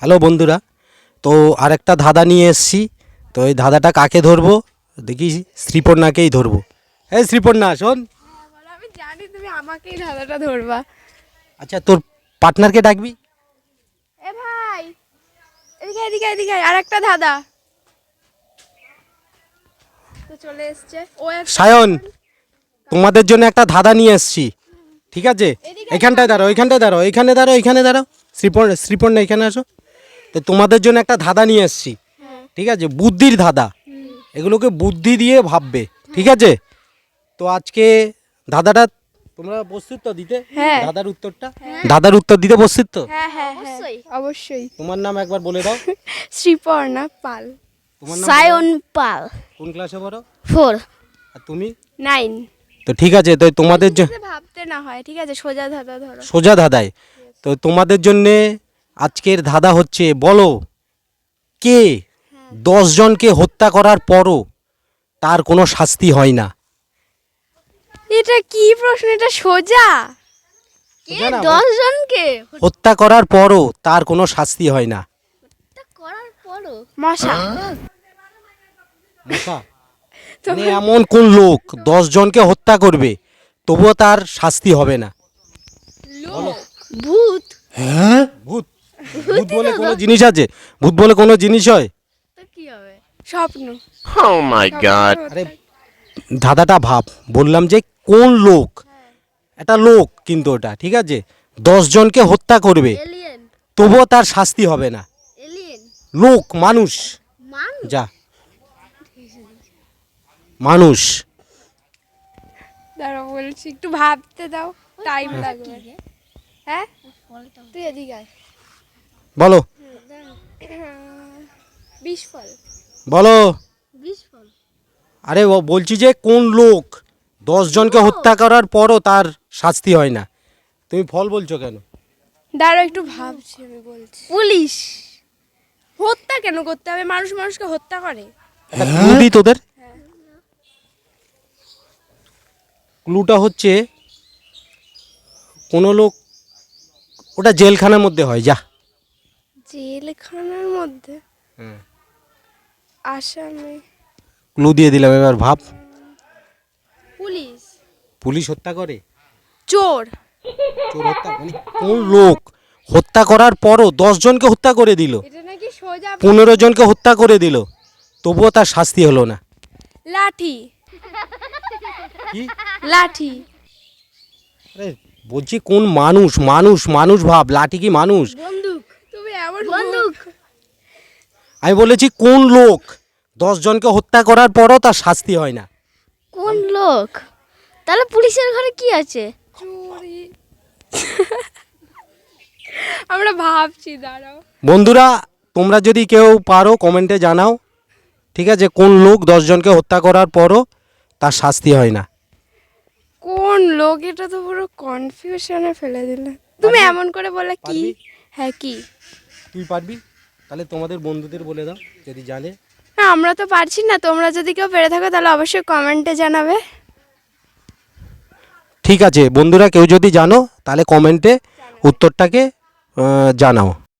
Hello বন্ধুরা তো আরেকটা ধাঁধা নিয়ে এসেছি। তো এই ধাঁধাটা কাকে ধরবো? দেখি শ্রীপর্ণাকেই ধরবো। হ্যাঁ শ্রীপর্ণা শোন। আমি জানি তুমি আমাকেই ধাঁধাটা ধরবা। আচ্ছা তোর পার্টনারকে ডাকবি? এ ভাই এদিকে এদিকে এদিকে আর একটা ধাঁধা। তো চলে এসছে। ও সায়ন তোমাদের জন্য একটা ধাঁধা নিয়ে এসেছি। ঠিক আছে? এখানটায় দাঁড়াও এখানটায় দাঁড়াও এখানে দাঁড়াও এখানে দাঁড়াও। শ্রীপর্ণা শ্রীপর্ণা এখানে আসো। তো তোমাদের জন্য একটা ধাঁধা নিয়ে এসেছি। ঠিক আছে? বুদ্ধির ধাঁধা। এগুলোকে বুদ্ধি দিয়ে ভাববে। ঠিক আছে? তো আজকে ধাঁধাটা তোমরা প্রস্তুত তো দিতে? হ্যাঁ। ধাঁধার উত্তরটা? ধাঁধার উত্তর দিতে প্রস্তুত তো? হ্যাঁ হ্যাঁ অবশ্যই। অবশ্যই। তোমার নাম একবার বলে দাও। শ্রীপর্ণা পাল। তোমার নাম সায়ন পাল। কোন ক্লাসে পড়ো? ফোর। আর তুমি? নাইন। তো ঠিক আছে তো তোমাদের জন্য ভাবতে না হয় ঠিক আছে? সোজা ধাঁধা ধরো। সোজা ধাঁধায়। তো তোমাদের জন্যে আজকের ধাঁধা হচ্ছে বলো কে দশ জনকে হত্যা করার পরও তার কোনো শাস্তি হয় না? এটা কি প্রশ্ন? এটা সোজা? কে সোজা না, দশ জনকে হত্যা করার পরও তার কোনো শাস্তি হয় না। করার পরও? মশা। মশা? মানে এমন কোন লোক দশ জনকে হত্যা করবে তবুও তার শাস্তি হবে না। ভূত। হ্যাঁ? ভূত। ভূত বলে কোনো জিনিস আছে? ভূত বলে কোনো জিনিস হয়? তো কি হবে? স্বপ্ন। Oh my god. আরে ধাঁধাটা ভাব। বললাম যে কোন লোক? একটা লোক কিন্তু ওটা ঠিক আছে? দশ জনকে হত্যা করবে। এলিয়েন তবুও তার শাস্তি হবে না। এলিয়েন লোক মানুষ। মান যা। মানুষ। দাঁড়াও বলছি একটু ভাবতে দাও। টাইম লাগবে। হ্যাঁ? তুই এদিকে আয়। বলো। বলো। আরে বলছি যে কোন লোক? দশ জনকে হত্যা করার পরও তার শাস্তি হয় না। তুমি ফল বলছো কেন? দাঁড়াও একটু ভাবছি আমি বলছি। পুলিশ। হত্যা কেন করতে হবে? মানুষ মানুষকে হত্যা করে। একটা ক্লু তোদের? ক্লুটা হচ্ছে কোনো লোক ওটা জেলখানার মধ্যে হয় যা। জেলখানার মধ্যে আসামে। ক্লু দিয়ে দিলাম এবার ভাব। পুলিশ। পুলিশ হত্যা করে? চোর। চোর হত্যা মানে কোন লোক? হত্যা করার পরও দশ জনকে হত্যা করে দিল। এটা নাকি সোজা পনেরো জনকে হত্যা করে দিল। তবুও তার শাস্তি হলো না। লাঠি। কি? লাঠি। আরে বলছি কোন মানুষ? মানুষ মানুষ ভাব। লাঠি কি মানুষ বন্দুক তুমি এমন বন্দুক আমি বলেছি কোন লোক দশ জনকে হত্যা করার পরও তার শাস্তি হয় না? কোন লোক? তাহলে পুলিশের ঘরে কি আছে? আমরা ভাবছি দাঁড়াও। বন্ধুরা তোমরা যদি কেউ পারো কমেন্টে জানাও ঠিক আছে কোন লোক দশজনকে হত্যা করার পরও তার শাস্তি হয় না। কোন লোক? এটা তো পুরো কনফিউশনে ফেলে দিলে। তুমি এমন করে বলে কি? হ্যাঁ কি? তুই পারবি? তাহলে তোমাদের বন্ধুদের বলে দাও যদি জানে। হ্যাঁ আমরা তো পারছি না। তোমরা যদি কেউ পেরে থাকো তাহলে অবশ্যই কমেন্টে জানাবে। ঠিক আছে বন্ধুরা কেউ যদি জানো তাহলে কমেন্টে উত্তরটাকে জানাও।